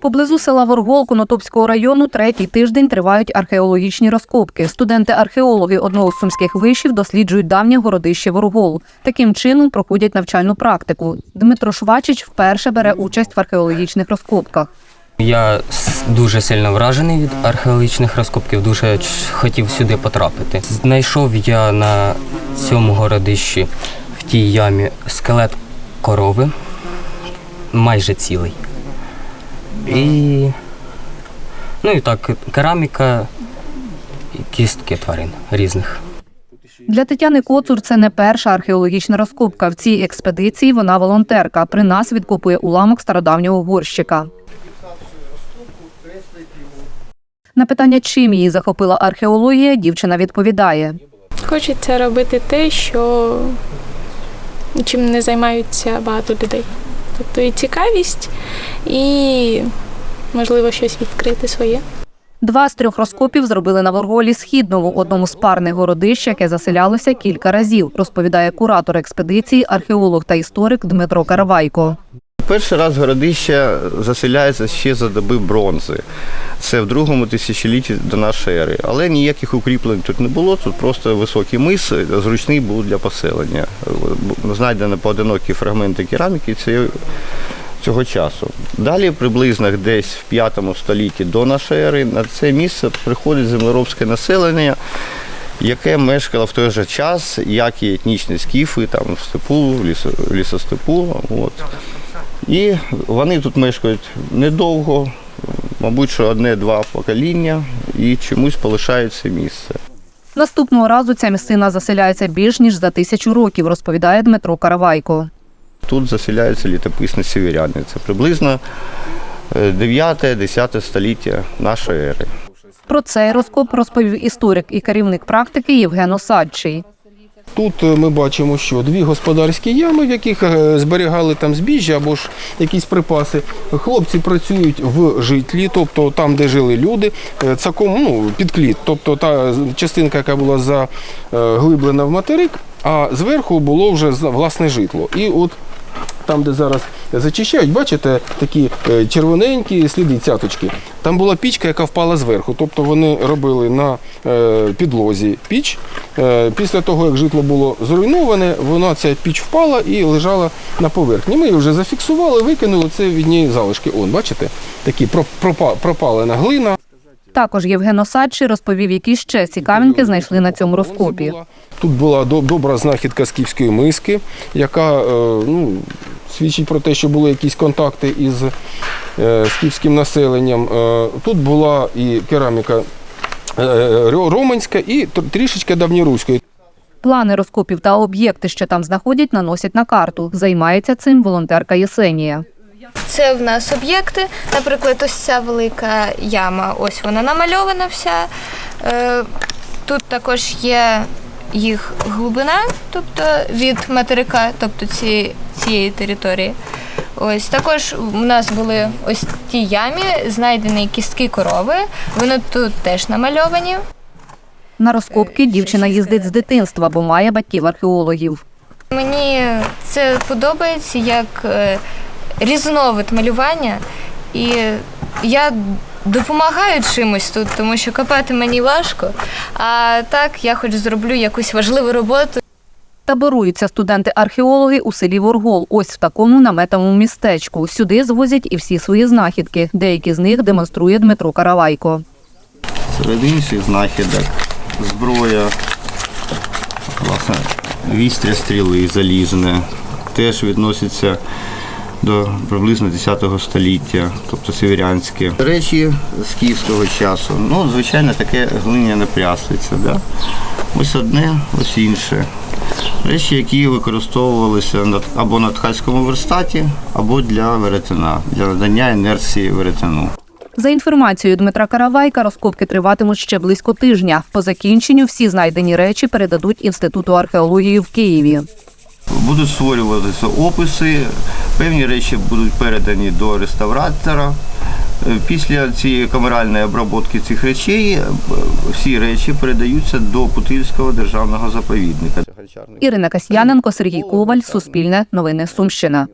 Поблизу села Воргол Конотопського району третій тиждень тривають археологічні розкопки. Студенти-археологи одного з сумських вишів досліджують давнє городище Воргол. Таким чином проходять навчальну практику. Дмитро Швачич вперше бере участь в археологічних розкопках. Я дуже сильно вражений від археологічних розкопків, дуже хотів сюди потрапити. Знайшов я на цьому городищі в тій ямі скелет корови, майже цілий. І. Ну і так, кераміка і кістки тварин різних. Для Тетяни Коцур це не перша археологічна розкопка. В цій експедиції вона волонтерка. При нас відкопує уламок стародавнього горщика. На питання, чим її захопила археологія, дівчина відповідає. Хочеться робити те, що чим не займаються багато людей. Тобто і цікавість, і можливо щось відкрити своє. Два з трьох розкопів зробили на Ворголі Східному, одному з парних городищ, яке заселялося кілька разів, розповідає куратор експедиції, археолог та історик Дмитро Каравайко. Перший раз городище заселяється ще за доби бронзи. Це в другому тисячолітті до нашої ери. Але ніяких укріплень тут не було. Тут просто високий мис, зручний був для поселення. Знайдені поодинокі фрагменти кераміки цього часу. Далі, приблизно десь в 5 столітті до нашої ери, на це місце приходить землеробське населення. Яке мешкало в той же час, як і етнічні скіфи там в степу, в лісо, в лісостепу. От. І вони тут мешкають недовго, мабуть, що одне-два покоління, і чомусь полишають це місце. Наступного разу ця місцина заселяється більш ніж за тисячу років, розповідає Дмитро Каравайко. Тут заселяються літописні сіверяни. Це приблизно 9-10 століття нашої ери. Про цей розкоп розповів історик і керівник практики Євген Осадчий. Тут е, ми бачимо, що дві господарські ями, в яких е, зберігали там збіжжя або ж якісь припаси. Хлопці працюють в житлі, тобто там, де жили люди, е, цаком ну, під кліт. Тобто та частинка, яка була заглиблена в материк, а зверху було вже власне житло. І от там, де зараз зачищають, бачите, такі е, червоненькі сліди цяточки. Там була пічка, яка впала зверху. Тобто вони робили на е, підлозі піч. Е, Після того, як житло було зруйноване, вона ця піч впала і лежала на поверхні. Ми її вже зафіксували, викинули це від неї залишки. Он, бачите, такі про- пропалена глина. Також Євген Осадчий розповів, які ще цікавинки знайшли на цьому розкопі. Тут була добра знахідка скіфської миски, яка ну, свідчить про те, що були якісь контакти із е, скіфським населенням. Е, Тут була і кераміка е, романська, і трішечки давньоруської. Плани розкопів та об'єкти, що там знаходять, наносять на карту. Займається цим волонтерка Єсенія. Це в нас об'єкти. Наприклад, ось ця велика яма, ось вона намальована вся. Тут також є їх глибина, тобто від материка, тобто цієї, цієї території. Ось також у нас були ось ті ямі, знайдені кістки корови. Вони тут теж намальовані. На розкопки дівчина їздить з дитинства, бо має батьків-археологів. Мені це подобається як е, різновид малювання, і я допомагаю чимось тут, тому що копати мені важко. А так я хоч зроблю якусь важливу роботу. Таборуються студенти-археологи у селі Воргол, ось в такому наметовому містечку. Сюди звозять і всі свої знахідки. Деякі з них демонструє Дмитро Каравайко. Серед інших знахідок зброя, власне, вістря стріли залізне, теж відноситься до приблизно 10 століття, тобто сіверянське. Речі з київського часу. Ну, звичайно, таке глиняне пряслиця. Да? Ось одне, ось інше. Речі, які використовувалися або на ткацькому верстаті, або для веретена, для надання інерції веретену. За інформацією Дмитра Каравайка, розкопки триватимуть ще близько тижня. По закінченню всі знайдені речі передадуть Інституту археології в Києві. Будуть створюватися описи, певні речі будуть передані до реставратора. Е, Після цієї камеральної обробки цих речей е, всі речі передаються до Путильського державного заповідника. Ірина Касьяненко, Сергій Коваль, Суспільне, Новини Сумщина.